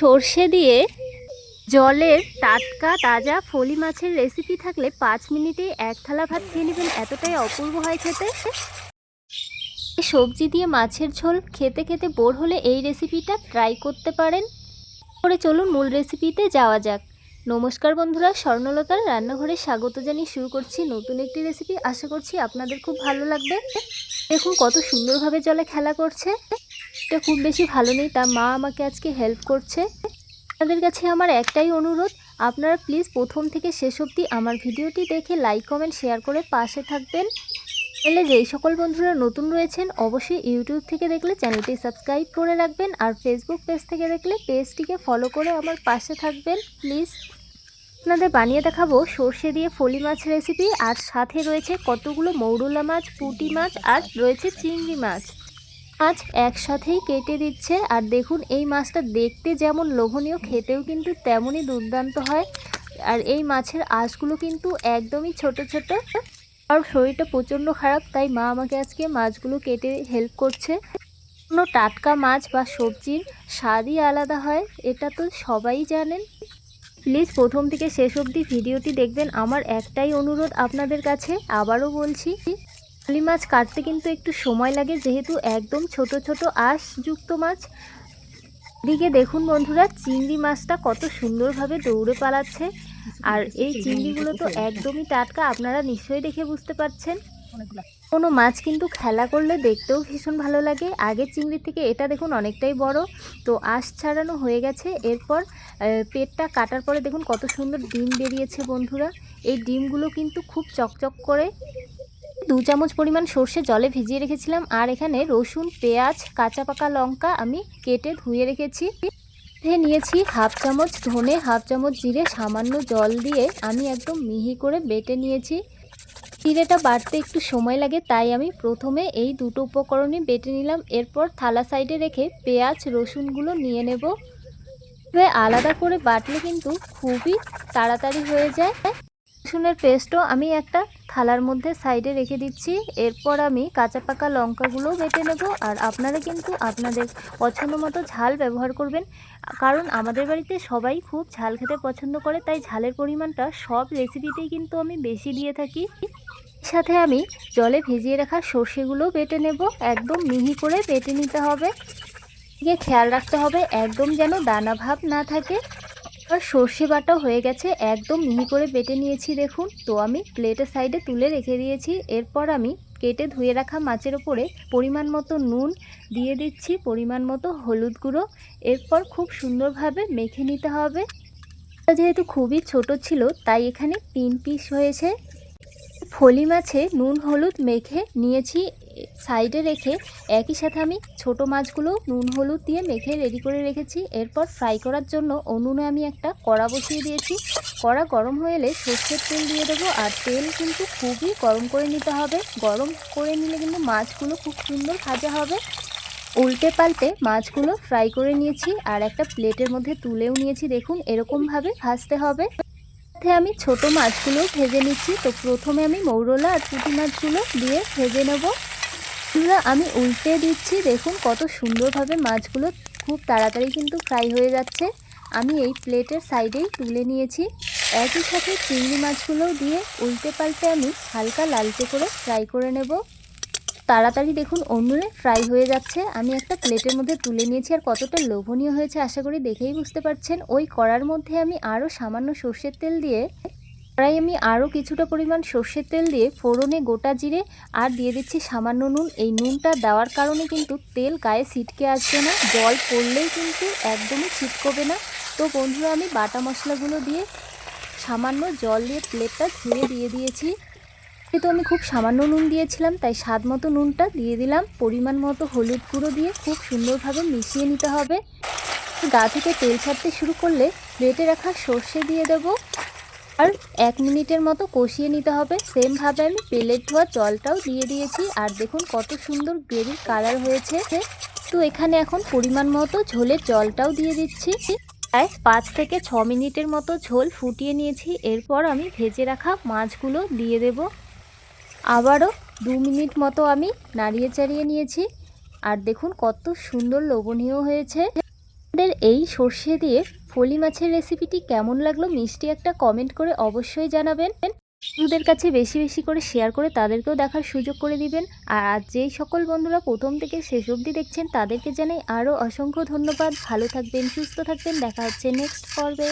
সর্ষে দিয়ে জলের টাটকা তাজা ফলি মাছের রেসিপি থাকলে পাঁচ মিনিটে এক থালা ভাত খেয়ে নেবেন। এতটাই অপূর্ব হয় খেতে। সবজি দিয়ে মাছের ঝোল খেতে খেতে বোর হলে এই রেসিপিটা ট্রাই করতে পারেন। করে চলুন মূল রেসিপিতে যাওয়া যাক। নমস্কার বন্ধুরা, স্বর্ণলতার রান্নাঘরে স্বাগত জানিয়ে শুরু করছি নতুন একটি রেসিপি আশা করছি আপনাদের খুব ভালো লাগবে। দেখুন কত সুন্দরভাবে জলে খেলা করছে। এটা খুব বেশি ভালো নেই। তা মা আমাকে আজকে হেল্প করছে। আপনাদের কাছে আমার একটাই অনুরোধ, আপনারা প্লিজ প্রথম থেকে শেষ অবধি আমার ভিডিওটি দেখে লাইক কমেন্ট শেয়ার করে পাশে থাকবেন। এলে যেই সকল বন্ধুরা নতুন রয়েছেন, অবশ্যই ইউটিউব থেকে দেখলে চ্যানেলটি সাবস্ক্রাইব করে রাখবেন আর ফেসবুক পেজ থেকে দেখলে পেজটিকে ফলো করে আমার পাশে থাকবেন প্লিজ আপনাদের বানিয়ে দেখাবো সর্ষে দিয়ে ফলি মাছ রেসিপি আর সাথে রয়েছে কতগুলো মৌরলা মাছ, পুঁটি মাছ, আর রয়েছে চিংড়ি মাছ। মাছ একসাথেই কেটে দিচ্ছে। আর দেখুন, এই মাছটা দেখতে যেমন লোভনীয়, খেতেও কিন্তু তেমনই দুর্দান্ত হয়। আর এই মাছের আঁশগুলো কিন্তু একদমই ছোট ছোট। আর শরীরটা প্রচণ্ড খারাপ, তাই মা আমাকে আজকে মাছগুলো কেটে হেল্প করছে। কোনো টাটকা মাছ বা সবজির স্বাদই আলাদা হয়, এটা তো সবাই জানেন। প্লিজ প্রথম থেকে শেষ অবধি ভিডিওটি দেখবেন। আমার একটাই অনুরোধ আপনাদের কাছে, আবারও বলছি ফলি মাছ কাটতে কিন্তু একটু সময় লাগে, যেহেতু একদম ছোট ছোট আঁশযুক্ত মাছ। দিকে দেখুন বন্ধুরা, চিংড়ি মাছটা কত সুন্দরভাবে দৌড়ে পালাচ্ছে। আর এই চিংড়িগুলো তো একদমই টাটকা, আপনারা নিশ্চয়ই দেখে বুঝতে পারছেন। কোনো মাছ কিন্তু খেলা করলে দেখতেও ভীষণ ভালো লাগে। আগের চিংড়ি থেকে এটা দেখুন অনেকটাই বড়, তো আঁশ ছাড়ানো হয়ে গেছে। এরপর পেটটা কাটার পরে দেখুন কত সুন্দর ডিম বেরিয়েছে বন্ধুরা। এই ডিমগুলো কিন্তু খুব চকচক করে দু চামচ পরিমাণ সর্ষে জলে ভিজিয়ে রেখেছিলাম। আর এখানে রসুন, পেঁয়াজ, কাঁচা পাকা লঙ্কা আমি কেটে ধুয়ে রেখেছি। নিয়েছি হাফ চামচ ধনে, হাফ চামচ জিরে, সামান্য জল দিয়ে আমি একদম মিহি করে বেটে নিয়েছি। জিরেটা বাটতে একটু সময় লাগে, তাই আমি প্রথমে এই দুটো উপকরণই বেটে নিলাম। এরপর থালা সাইডে রেখে পেঁয়াজ, রসুনগুলো নিয়ে নেব। তবে আলাদা করে বাটলে কিন্তু খুবই তাড়াতাড়ি হয়ে যায়। রসুনের পেস্টও আমি একটা থালার মধ্যে সাইডে রেখে দিচ্ছি। এরপর আমি কাঁচা পাকা লঙ্কাগুলো বেটে নেব আর আপনারা কিন্তু আপনাদের পছন্দ মতো ঝাল ব্যবহার করবেন। কারণ আমাদের বাড়িতে সবাই খুব ঝাল খেতে পছন্দ করে, তাই ঝালের পরিমাণটা সব রেসিপিতেই কিন্তু আমি বেশি দিয়ে থাকি। সাথে আমি জলে ভিজিয়ে রাখা সর্ষেগুলো বেটে নেব, একদম মিহি করে বেটে নিতে হবে। এদিকে খেয়াল রাখতে হবে, একদম যেন দানা ভাব না থাকে। আর সর্ষে বাটা হয়ে গেছে, একদম মিহি করে বেটে নিয়েছি দেখুন। তো আমি প্লেটের সাইডে তুলে রেখে দিয়েছি। এরপর আমি কেটে ধুয়ে রাখা মাছের ওপরে পরিমাণ মতো নুন দিয়ে দিচ্ছি, পরিমাণ মতো হলুদ গুঁড়ো। এরপর খুব সুন্দরভাবে মেখে নিতে হবে। যেহেতু খুবই ছোট ছিল, তাই এখানে তিন পিস হয়েছে। ফলি মাছে নুন হলুদ মেখে নিয়েছি। সাইডে রেখে একই সাথে আমি ছোট মাছগুলো নুন, হলুদ দিয়ে মেখে রেডি করে রেখেছি। এরপর ফ্রাই করার জন্য উনুনে আমি একটা কড়া বসিয়ে দিয়েছি। কড়া গরম হয়ে এলে সর্ষের তেল দিয়ে দেবো। আর তেল কিন্তু খুবই গরম করে নিতে হবে। গরম করে নিলে কিন্তু মাছগুলো খুব সুন্দর ভাজা হবে। উল্টে পাল্টে মাছগুলো ফ্রাই করে নিয়েছি। আর একটা প্লেটের মধ্যে তুলেও নিয়েছি। দেখুন, এরকমভাবে ভাজতে হবে। সাথে আমি ছোট মাছগুলো ভেজে নিচ্ছি। তো প্রথমে আমি মৌরলা আর পুঁটি মাছগুলো দিয়ে ভেজে নেব। বন্ধুরা, আমি উল্টে দিচ্ছি। দেখুন কত সুন্দরভাবে মাছগুলো খুব তাড়াতাড়ি কিন্তু ফ্রাই হয়ে যাচ্ছে। আমি এই প্লেটের সাইডেই তুলে নিয়েছি। একই সাথে চিংড়ি মাছগুলো দিয়ে উল্টে পাল্টে আমি হালকা লালচে করে ফ্রাই করে নেব। তাড়াতাড়ি দেখুন অন্যরে ফ্রাই হয়ে যাচ্ছে। আমি একটা প্লেটের মধ্যে তুলে নিয়েছি আর কতটা লোভনীয় হয়েছে আশা করি দেখেই বুঝতে পারছেন। ওই কড়ার মধ্যে আমি আরও সামান্য সর্ষের তেল দিয়ে কড়াই আমি আরও কিছুটা পরিমাণ সর্ষের তেল দিয়ে ফোড়নে গোটা জিরে আর দিয়ে দিচ্ছি সামান্য নুন। এই নুনটা দেওয়ার কারণে কিন্তু তেল গায়ে ছিটকে আসবে না, জল পড়লেই কিন্তু একদমই ছিটকবে না। তো বন্ধুরা, আমি বাটা মশলাগুলো দিয়ে সামান্য জল দিয়ে প্লেটটা ধুয়ে দিয়ে দিয়েছি। যেহেতু আমি খুব সামান্য নুন দিয়েছিলাম, তাই স্বাদ মতো নুনটা দিয়ে দিলাম। পরিমাণ মতো হলুদ গুঁড়ো দিয়ে খুব সুন্দরভাবে মিশিয়ে নিতে হবে। গা থেকে তেল ছাড়তে শুরু করলে প্লেটে রাখা সর্ষে দিয়ে দেব। আর এক মিনিটের মতো কষিয়ে নিতে হবে। সেমভাবে আমি প্লেট ধোয়া জলটাও দিয়ে দিয়েছি। আর দেখুন কত সুন্দর গ্রেভির কালার হয়েছে। তো এখানে এখন পরিমাণ মতো ঝোলের জলটাও দিয়ে দিচ্ছি। প্রায় পাঁচ থেকে ছ মিনিটের মতো ঝোল ফুটিয়ে নিয়েছি। এরপর আমি ভেজে রাখা মাছগুলো দিয়ে দেবো। আবারও দু মিনিট মতো আমি নাড়িয়ে চাড়িয়ে নিয়েছি। আর দেখুন কত সুন্দর লোভনীয় হয়েছে। আপনাদের এই সর্ষে দিয়ে ফলি মাছের রেসিপিটি কেমন লাগল মিষ্টি একটা কমেন্ট করে অবশ্যই জানাবেন। বন্ধুদের কাছে বেশি বেশি করে শেয়ার করে তাদেরকেও দেখার সুযোগ করে দিবেন। আর আজ যেই সকল বন্ধুরা প্রথম থেকে শেষ অবধি দেখছেন, তাদেরকে জানাই আরও অসংখ্য ধন্যবাদ। ভালো থাকবেন, সুস্থ থাকবেন। দেখা হচ্ছে নেক্সট পর্বে।